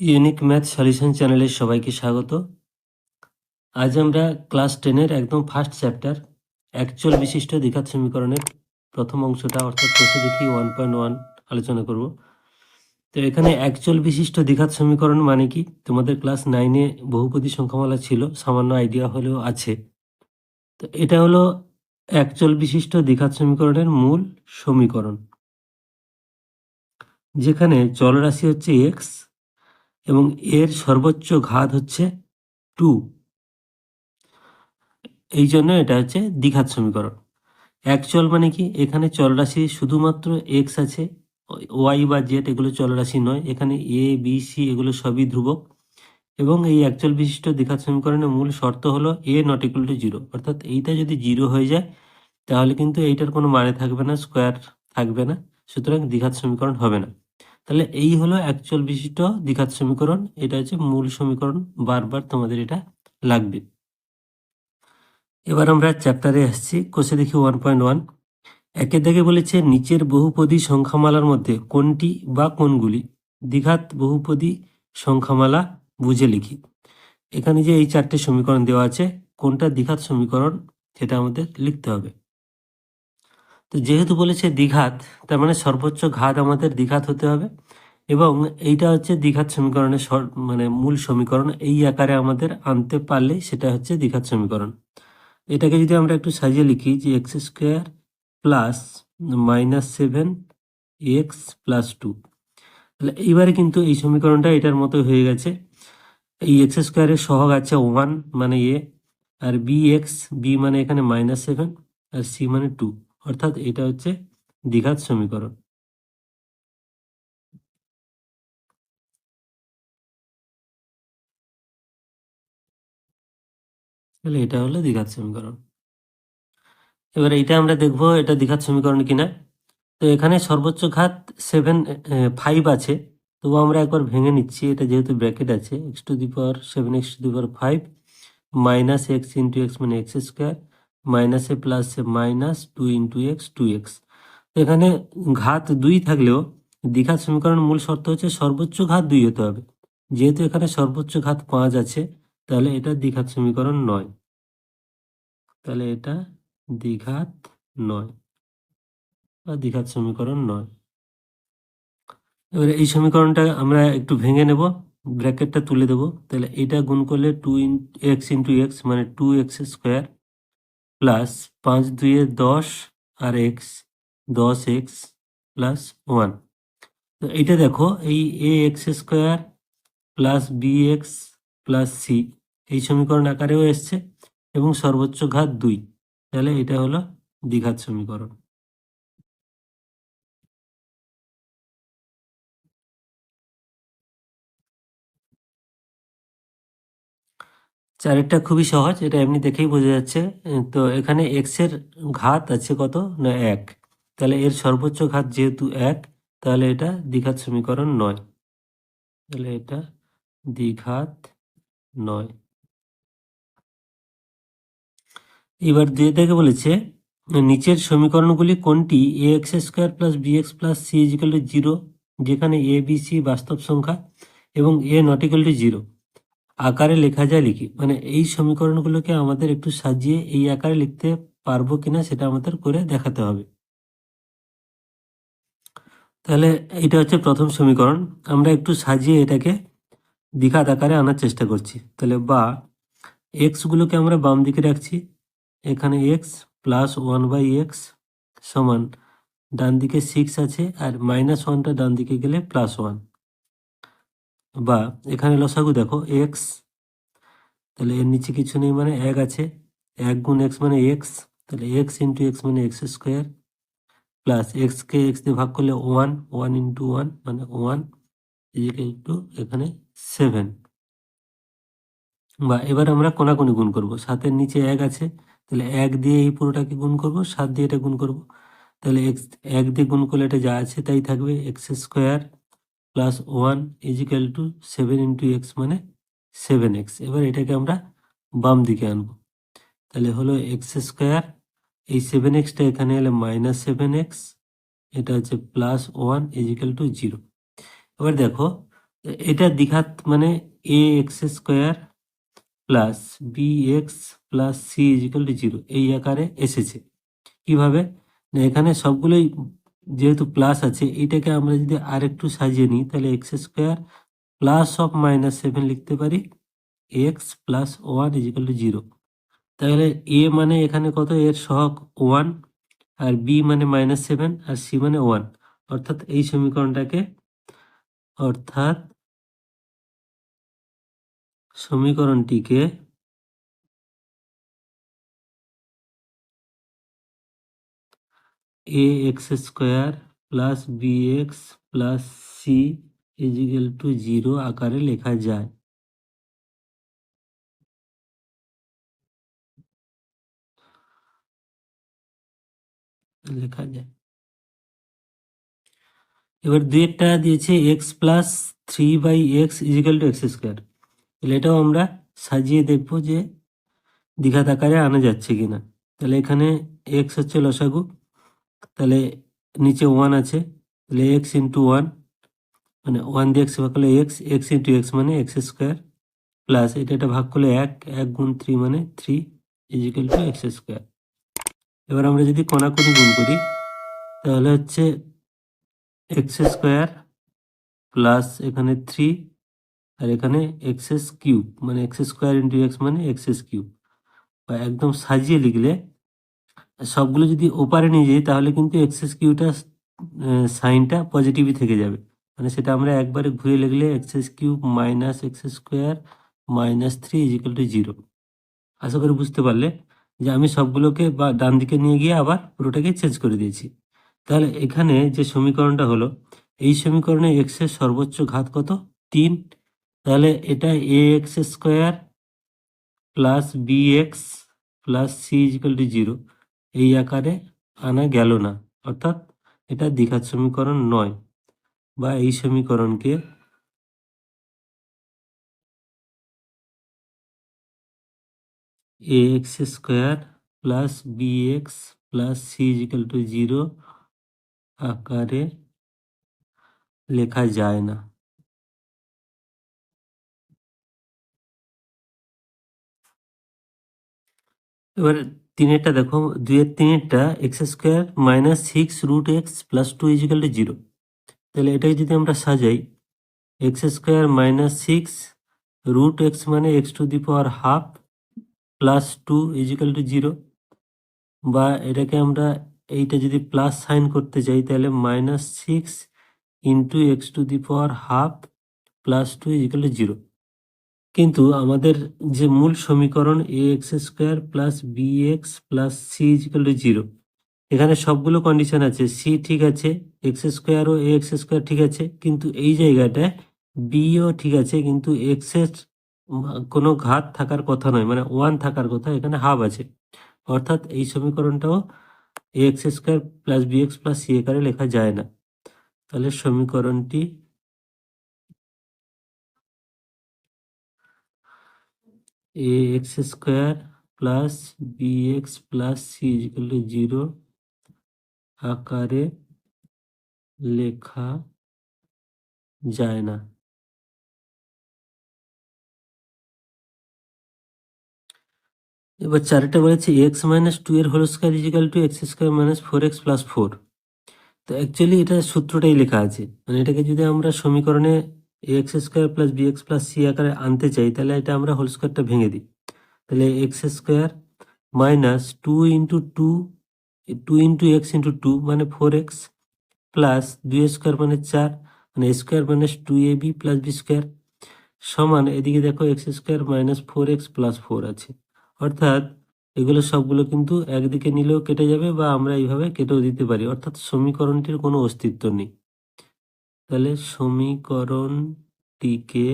Unique math solution চ্যানেলে সবাইকে স্বাগত। আজ আমরা ক্লাস টেনের একদম ফার্স্ট চ্যাপ্টার অ্যাকচুয়াল বিশিষ্ট দ্বিঘাত সমীকরণের প্রথম অংশটা অর্থাৎ কোষে দেখি ওয়ান পয়েন্ট ওয়ান আলোচনা করব। তো এখানে অ্যাকচুয়াল বিশিষ্ট দ্বিঘাত সমীকরণ মানে কি? তোমাদের ক্লাস নাইনে বহুপদী সংখ্যামালা ছিল, সামান্য আইডিয়া হলেও আছে। তো এটা হলো অ্যাকচুয়াল বিশিষ্ট দ্বিঘাত সমীকরণের মূল সমীকরণ। যেখানে চলরাশি হচ্ছে এক্স এবং এর সর্বোচ্চ ঘাত হচ্ছে টু এই জন্য এটা হচ্ছে দ্বিঘাত সমীকরণ। অ্যাকচুয়াল মানে কি? এখানে চলরাশি শুধুমাত্র এক্স আছে ওয়াই বা জেড এগুলো চলরাশি নয়, এখানে এ বি সি এগুলো সবই ধ্রুবক। এবং এই অ্যাকচুয়াল বিশিষ্ট দ্বিঘাত সমীকরণের মূল শর্ত হলো a not equal to zero অর্থাৎ এইটা যদি জিরো হয়ে যায়, তাহলে কিন্তু এইটার কোনো মানে থাকবে না স্কোয়ার থাকবে না, সুতরাং দ্বিঘাত সমীকরণ হবে না। তাহলে এই হলো অ্যাকচুয়াল বিশিষ্ট দ্বিঘাত সমীকরণ। এটা হচ্ছে মূল সমীকরণ, বারবার তোমাদের এটা লাগবে। এবার আমরা চ্যাপ্টারে আসছি কোষে দেখি ওয়ান পয়েন্ট ওয়ান একে দেখে বলেছে, নিচের বহুপদী সংখ্যামালার মধ্যে কোনটি বা কোনগুলি? দ্বিঘাত বহুপদী সংখ্যামালা বুঝে লিখি। এখানে যে এই চারটে সমীকরণ দেওয়া আছে, কোনটা দ্বিঘাত সমীকরণ, সেটা আমাদের লিখতে হবে। তো যেহেতু বলেছে দ্বিঘাত, তার মানে সর্বোচ্চ ঘাত আমাদের দ্বিঘাত হতে হবে। এবং এইটা হচ্ছে দ্বিঘাত সমীকরণের মানে মূল সমীকরণ। এই আকারে আমাদের আনতে পারলে সেটা হচ্ছে দ্বিঘাত সমীকরণ। এটাকে যদি আমরা একটু সাজিয়ে লিখি যে x square plus minus seven x plus two. তাহলে এইবারে কিন্তু এই সমীকরণটা এটার মতো হয়ে গেছে। এই এক্স স্কোয়ারের সহগ আছে ওয়ান মানে এ, আর বি এক্স, বি মানে এখানে মাইনাস সেভেন, আর সি মানে টু। অর্থাৎ এটা হচ্ছে দ্বিঘাত সমীকরণ। তাহলে এটা হলো দ্বিঘাত সমীকরণ। এবার এটা আমরা দেখব এটা দ্বিঘাত সমীকরণ কিনা। তো এখানে সর্বোচ্চ ঘাত সেভেন ফাইভ আছে। তবু আমরা একবার ভেঙে নিচ্ছি, এটা যেহেতু ব্র্যাকেট আছে x to the power seven x to the power five minus x into x মানে এক্স স্কোয়ার মাইনাসে plus minus two into x two x এখানে ঘাত দুই থাকলেও দ্বিঘাত সমীকরণ মূল শর্ত হচ্ছে সর্বোচ্চ ঘাত দুই হতে হবে। যেহেতু এখানে সর্বোচ্চ ঘাত পাঁচ আছে, তাহলে এটা দ্বিঘাত সমীকরণ নয়। তাহলে এটা দ্বিঘাত নয় বা দ্বিঘাত সমীকরণ নয়। এবারে এই সমীকরণটা আমরা একটু ভেঙে নেব, ব্র্যাকেটটা তুলে দেব। তাহলে এটা গুণ করলে two in x into x মানে টু এক্স স্কোয়ার প্লাস পাঁচ দুয়ে দশ আর এক্স দশ এক্স প্লাস ওয়ান তো এইটা দেখো, এই a x square plus b x plus c এই সমীকরণ আকারেও এসছে এবং সর্বোচ্চ ঘাত দুই। তাহলে এটা হলো দ্বিঘাত সমীকরণ। চারেরটা খুবই সহজ, এটা এমনি দেখেই বোঝা যাচ্ছে। তো এখানে এক্সের ঘাত আছে কত? না, এক। তাহলে এর সর্বোচ্চ ঘাত যেহেতু এক, তাহলে এটা দ্বিঘাত সমীকরণ নয়। তাহলে এটা দ্বিঘাত নয়। এবার দিয়ে দেখে বলেছে, নিচের সমীকরণগুলি কোনটি? A x square plus b x plus c equal to zero যেখানে এ বি সি বাস্তব সংখ্যা, এবং a not equal to zero আকারে লেখা যায় লিখি। মানে এই সমীকরণগুলোকে আমাদের একটু সাজিয়ে এই আকারে লিখতে পারব কিনা সেটা আমাদের করে দেখাতে হবে। তাহলে এটা হচ্ছে প্রথম সমীকরণ। আমরা একটু সাজিয়ে এটাকে দ্বিঘাত আকারে আনার চেষ্টা করছি। তাহলে বা এক্স গুলোকে আমরা বাম দিকে রাখছি। এখানে x plus one by x সমান ডান দিকে সিক্স আছে আর মাইনাস ওয়ানটা ডান দিকে গেলে প্লাস ওয়ান বা এখানে লসাগু দেখো এক্স তাহলে এর নিচে কিছু নেই মানে এক আছে, এক গুণ এক্স মানে এক্স তাহলে এক্স ইন্টু এক্স মানে এক্স স্কোয়ার প্লাস এক্সকে এক্স দিয়ে ভাগ করলে ওয়ান ওয়ান ইন্টু ওয়ান মানে ওয়ান ইজিক্যাল টু এখানে সেভেন বা এবার আমরা কোনাকুনি গুণ করব, সাতের নিচে এক আছে, তাহলে এক দিয়ে এই পুরোটাকে গুণ করব, সাত দিয়ে এটা গুণ করব, তাহলে এক্স এক দিয়ে গুণ করলে এটা যা আছে তাই থাকবে x square plus one equal to seven into x মানে সেভেন এক্স এবার এটাকে আমরা বাম দিকে আনব। তাহলে হলো এক্স স্কোয়ার এই সেভেন এক্সটা এখানে এলে মাইনাস সেভেন এক্স এটা হচ্ছে plus one equal to zero এবার দেখো, এটা দীঘাত মানে a x square plus b x plus c equal to zero এই আকারে এসেছে। কীভাবে? না, এখানে সবগুলোই যেহেতু প্লাস আছে, এটাকে আমরা যদি আর একটু সাজিয়ে নিই, তাহলে x square plus of minus seven লিখতে পারি x plus one equal to zero তাহলে এ মানে এখানে কত? এর সহগ ওয়ান আর বি মানে মাইনাস সেভেন আর সি মানে ওয়ান অর্থাৎ এই সমীকরণটাকে, অর্থাৎ সমীকরণটিকে a x square plus b x plus c equal to zero আকারে লেখা যায়। লেখা যায়। এবার দুইটা দিয়েছে x plus three by x equal to x square তাহলে এটাও আমরা সাজিয়ে দেখব যে দ্বিঘাত আকারে আনা যাচ্ছে কিনা। তাহলে এখানে এক্স হচ্ছে লসাগু। তাহলে নিচে ওয়ান আছে, তাহলে এক্স ইন্টু ওয়ান মানে ওয়ান দিয়ে এক্স ভাগ করলে এক্স এক্স ইন্টু এক্স মানে এক্স স্কোয়ার প্লাস এটা এটা ভাগ করলে এক এক গুণ থ্রি মানে three equal to x square এবার আমরা যদি কোনাকুনি গুণ করি, তাহলে হচ্ছে এক্স স্কোয়ার প্লাস এখানে থ্রি আর এখানে এক্সএস কিউব মানে এক্স স্কোয়ার ইন্টু এক্স মানে এক্সএস কিউব বা একদম সাজিয়ে লিখলে সবগুলো যদি ওপারে নিয়ে যাই, তাহলে কিন্তু এক্সেস কিউটা সাইনটা পজিটিভই থেকে যাবে। মানে সেটা আমরা একবারে ঘুরে লিখলে x's cube minus x square minus three equal to zero. আশা করি বুঝতে পারলে যে আমি সবগুলোকে বা ডান দিকে নিয়ে গিয়ে আবার পুরোটাকে চেঞ্জ করে দিয়েছি। তাহলে এখানে যে সমীকরণটা হলো, এই সমীকরণে এক্সের সর্বোচ্চ ঘাত কত? তিন। তাহলে এটা a x square plus b x plus c equal to zero এই আকারে আনা গেল না। অর্থাৎ এটা দ্বিঘাত সমীকরণ নয় বা এই সমীকরণকে a x square plus b x plus c equal to zero আকারে লেখা যায় না। এবার তিনেরটা দেখো দুই দুইয়ের তিনেরটা x square minus six root x plus two equal to zero তাহলে এটাকে যদি আমরা সাজাই x square minus six root x মানে x to the power half plus two equal to zero বা এটাকে আমরা এইটা যদি প্লাস সাইন করতে চাই তাহলে minus six into x to the power half plus two equal to zero কিন্তু আমাদের যে মূল সমীকরণ a x square plus b x plus c equal zero এখানে সবগুলো কন্ডিশন আছে সি ঠিক আছে এক্স স্কোয়ার ও এ এক্স স্কোয়ার ঠিক আছে, কিন্তু এই জায়গাটায় বিও ঠিক আছে, কিন্তু এক্সের কোনো ঘাত থাকার কথা নয় মানে ওয়ান থাকার কথা, এখানে হাফ আছে। অর্থাৎ এই সমীকরণটাও a x square plus b x plus c আকারে লেখা যায় না। তাহলে সমীকরণটি a x square plus b x plus c to zero আকারে লেখা যায় না এবার চারটা বলেছে এক্স মাইনাস টু এর whole square equal to x square minus four x plus four তো অ্যাকচুয়ালি এটা সূত্রটাই লেখা আছে মানে এটাকে যদি আমরা সমীকরণে x square plus b x plus c আকারে আনতে চাই, তাহলে এটা আমরা হোল স্কোয়ারটা ভেঙে দিই। তাহলে x square minus two into two two into x into two মানে ফোর এক্স প্লাস দুই স্কোয়ার মানে চার মানে square minus two a b plus b square সমান, এদিকে দেখো x square minus four x plus four আছে। অর্থাৎ এগুলো সবগুলো কিন্তু একদিকে নিলেও কেটে যাবে বা আমরা এইভাবে কেটেও দিতে পারি। অর্থাৎ সমীকরণটির কোনো অস্তিত্ব নেই। তাহলে সমীকরণটিকে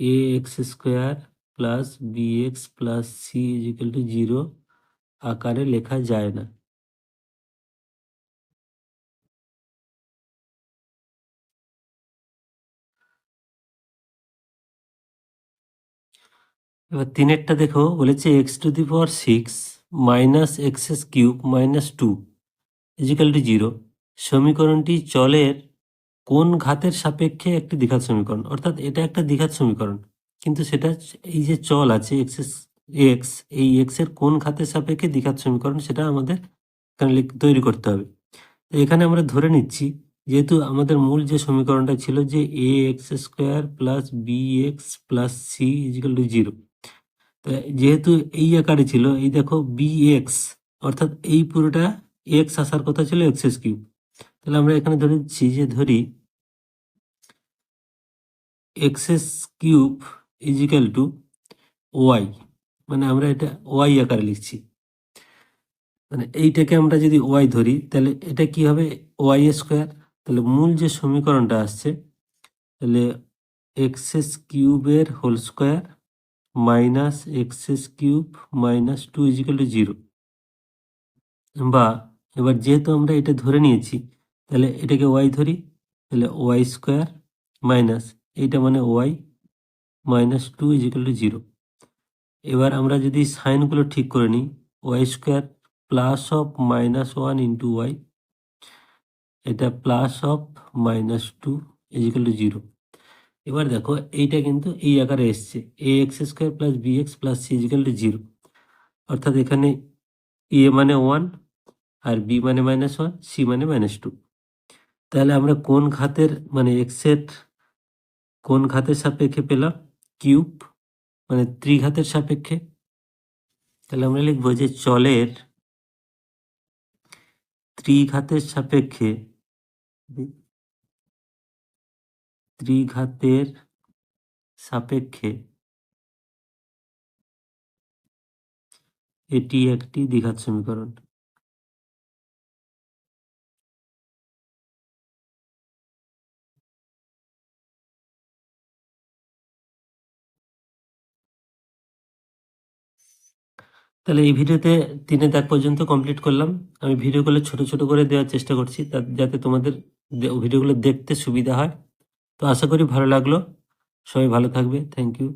a x square plus b x plus c equal to zero আকারে লেখা যায় না। এবার তিনেরটা দেখো, বলেছে x to the power six minus x's cube minus two equal to zero সমীকরণটি চলের কোন ঘাতের সাপেক্ষে একটি দ্বিঘাত সমীকরণ? অর্থাৎ এটা একটা দ্বিঘাত সমীকরণ। কিন্তু সেটা এই যে চল আছে এক্স এক্স এই এক্সের কোন ঘাতের সাপেক্ষে দ্বিঘাত সমীকরণ সেটা আমাদের এখানে তৈরি করতে হবে। তো এখানে আমরা ধরে নিচ্ছি, যেহেতু আমাদের মূল যে সমীকরণটা ছিল যে a x square plus b x plus c equal to zero তো যেহেতু এই আকারে ছিল, এই দেখো বি এক্স অর্থাৎ এই পুরোটা এক্স আসার কথা ছিল এক্স কিউব তাহলে আমরা এখানে ধরে নিচ্ছি যে ধরি x's cube equal to y মানে আমরা এটা ওয়াই আকারে লিখছি। মানে এইটাকে আমরা যদি ওয়াই ধরি, তাহলে এটা কি হবে? ওয়াই স্কোয়ার তাহলে মূল যে সমীকরণটা আসছে, তাহলে এক্স এস কিউবের whole square minus x's cube minus two equal to zero বা এবার যেহেতু আমরা এটা ধরে নিয়েছি তাহলে এটাকে ওয়াই ধরি, তাহলে ওয়াই স্কোয়ার মাইনাস এইটা মানে y minus two equal to zero এবার আমরা যদি সাইনগুলো ঠিক করে নিই y square plus of minus one into y এটা plus of minus two equal to zero এবার দেখো, এইটা কিন্তু এই আকারে এসছে a x square plus b x plus c equal to zero অর্থাৎ এখানে এ মানে ওয়ান আর বি মানে মাইনাস ওয়ান সি মানে মাইনাস টু তাহলে আমরা কোন ঘাতের মানে এক্সের কোন ঘাতের সাপেক্ষে পেলাম? কিউব মানে ত্রিঘাতের সাপেক্ষে। তাহলে আমরা লিখব যে চলের ত্রিঘাতের সাপেক্ষে ত্রিঘাতের সাপেক্ষে এটি একটি দ্বিঘাত সমীকরণ। তাহলে এই ভিডিওতে তিনে দাগ পর্যন্ত কমপ্লিট করলাম। আমি ভিডিওগুলো ছোট ছোট করে দেওয়ার চেষ্টা করছি যাতে তোমাদের ভিডিওগুলো দেখতে সুবিধা হয়। তো আশা করি ভালো লাগল। সবাই ভালো থাকবে। Thank you